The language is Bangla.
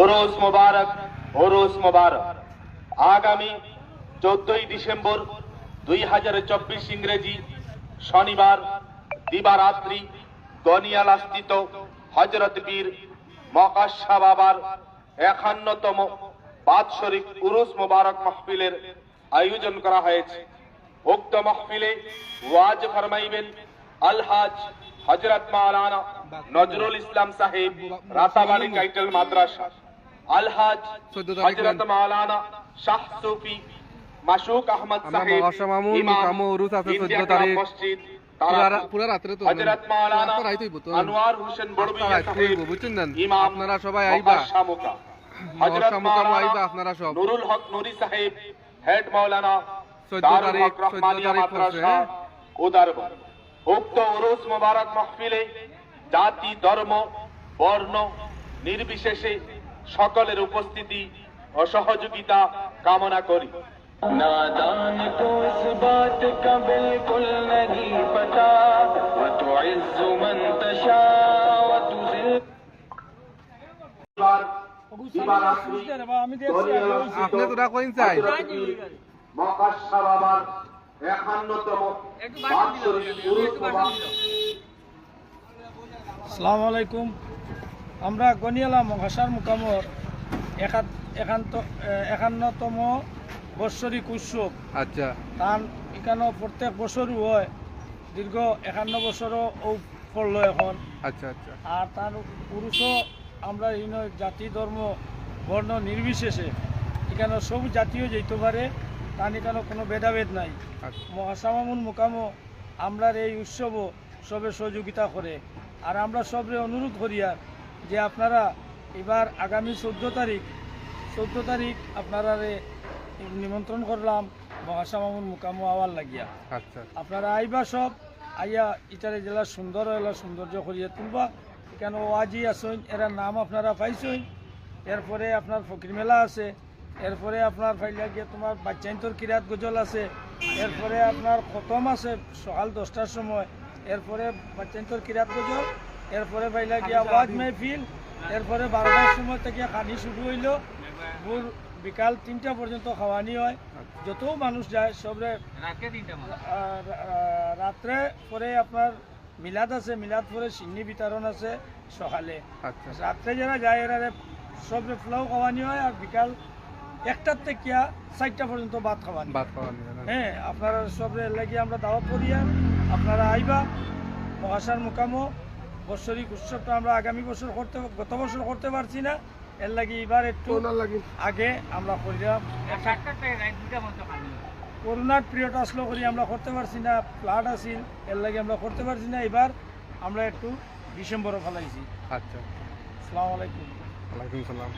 ওরস মোবারক ওরস মোবারক। আগামী চোদ্দই ডিসেম্বর দুই হাজার চব্বিশ ইংরেজি শনিবার, দিবারাত্রি গনিয়ালাস্থিত হজরত বীর মকাশা বাবার একান্নতম বাৎসরিক উরুস মোবারক মাহফিলের আয়োজন করা হয়েছে। উক্ত মাহফিলে ওয়াজ ফরমাইবেন আলহাজ হজরত মাওলানা নজরুল ইসলাম সাহেব রাতাবাড়ি টাইটেল মাদ্রাসা আলহাজ হজরত মাওলানা শাহ সুফি মাসুক আহমদ সাহেব ইমাম, ইন্ডিয়া তারিখ। মসজিদ। আনোয়ার হোসেন আপনারা সবাই আইবা। আপনারা সব। নুরুল হক নুরি সাহেব হেড মাওলানা চোদ্দ তারিখ, চোদ্দ তারিখ হ্যাঁ? উদারবন উক্ত ওরস মোবারক মহফিলে জাতি ধর্ম বর্ণ নির্বিশেষে সকলের উপস্থিতি ও সহযোগিতা কামনা করি। نادان کو اس بات کا بالکل نہیں پتا وتعز من تشاء وتذل আপনি তো রাখেন চাই মকাশ বাবার একান্নতম আসসালামু আলাইকুম। আমরা গনিয়ালা মহাসার মুকামর একান্ত একান্নতম বৎসরিক উৎসব। আচ্ছা। তার এখানে প্রত্যেক বছরও হয়। দীর্ঘ একান্ন বছরও ও পড়ল এখন। আচ্ছা আচ্ছা। আর তার পুরুষও আমরা জাতি ধর্ম বর্ণ নির্বিশেষে। এখানে সব জাতীয় যেতে পারে। তার এখানে কোনো ভেদাভেদ নাই। আচ্ছা। মহাসামামুন মোকামো আমরার এই উৎসবও সবে সহযোগিতা করে। আর আমরা সবরে অনুরোধ করিয়া যে আপনারা এবার আগামী চোদ্দ তারিখ চোদ্দ তারিখ আপনারা নিমন্ত্রণ করলাম মহাসামামুন মোকামো আওয়ার লাগিয়া। আচ্ছা। আপনারা আইবা সব আইয়া ইটারে জেলা সুন্দর এলা সৌন্দর্য করিয়া তুলবা। কেন ওয়াজি আসইন এরা নাম আপনারা পাইছইন এরপরে আপনার ফকির মেলা আছে এরপরে আপনার ফাইলা গিয়ে তোমার বাচ্চাইন্তর কিরাত গজল আছে। এরপরে আপনার খতম আছে সকাল দশটার সময়। এরপরে বাচ্চাইন্তর কিরাত গজল। এরপরে ফাইলা গিয়া ওয়াজ মেহফিল। এরপরে বারোটার সময় থেকে খানি শুরু হইল। ভোর বিকাল তিনটা পর্যন্ত খাওয়ানি হয়। যত মানুষ যায় সবরে রাত্রে পরে আপনার মিলাদ আছে। মিলাদ পরে সিন্নি বিতরণ আছে সকালে। আচ্ছা। রাত্রে যারা যায় এরা সব ফ্লাও খাওয়ানি হয় আর বিকাল একটার থেকে চারটা পর্যন্ত ভাত খাওয়ানি ভাত খাওয়া নিয়ে না? হ্যাঁ আপনারা সব লাগি আমরা দাওয়াত করিয়া আপনারা আইবা মহাশার মোকামো বৎসরিক উৎসবটা আমরা আগামী বছর করতে গত বছর করতে পারছি না। এর লাগি এবার একটু আগে আমরা করিলাম করোনার পিরিয়ড আসলো করি আমরা করতে পারছি না ফ্লাড আসিল এর লাগে আমরা করতে পারছি না। এবার আমরা একটু ডিসেম্বরে ফেলাইছি। আচ্ছা। আসসালামু আলাইকুম। ওয়ালাইকুম সালাম।